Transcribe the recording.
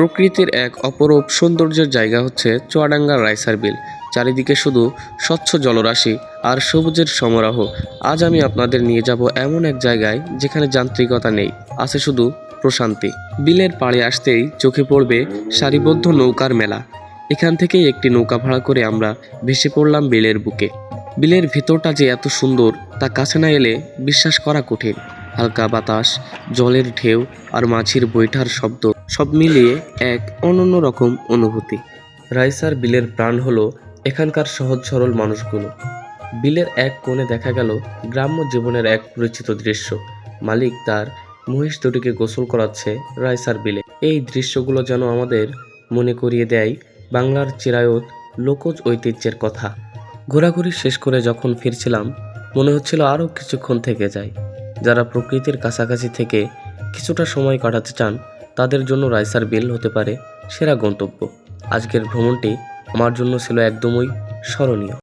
প্রকৃতির এক অপরূপ সৌন্দর্যের জায়গা হচ্ছে চুয়াডাঙ্গার রাইসার বিল। চারিদিকে শুধু স্বচ্ছ জলরাশি আর সবুজের সমারোহ। আজ আমি আপনাদের নিয়ে যাব এমন এক জায়গায় যেখানে যান্ত্রিকতা নেই, আছে শুধু প্রশান্তি। বিলের পাড়ে আসতেই চোখে পড়বে সারিবদ্ধ নৌকার মেলা। এখান থেকেই একটি নৌকা ভাড়া করে আমরা ভেসে পড়লাম বিলের বুকে। বিলের ভেতরটা যে এত সুন্দর, তা কাছে না এলে বিশ্বাস করা কঠিন। হালকা বাতাস, জলের ঢেউ আর মাছির বৈঠার শব্দ, সব মিলিয়ে এক অনন্য রকম অনুভূতি। রাইসার বিলের প্রাণ হলো এখানকার সহজ সরল মানুষগুলো। বিলের এক কোণে দেখা গেল গ্রাম্য জীবনের এক পরিচিত দৃশ্য। মালিক তার মহিষ দুটিকে গোসল করাচ্ছে রাইসার বিলে। এই দৃশ্যগুলো যেন আমাদের মনে করিয়ে দেয় বাংলার চিরায়ত লোকজ ঐতিহ্যের কথা। ঘোরাঘুরি শেষ করে যখন ফিরছিলাম, মনে হচ্ছিল আরও কিছুক্ষণ থেকে যাই। যারা প্রকৃতির কাছাকাছি থেকে কিছুটা সময় কাটাতে চান, তাদের জন্য রাইসার বিল হতে পারে সেরা গন্তব্য। আজকের ভ্রমণটি আমার জন্য ছিল একদমই স্মরণীয়।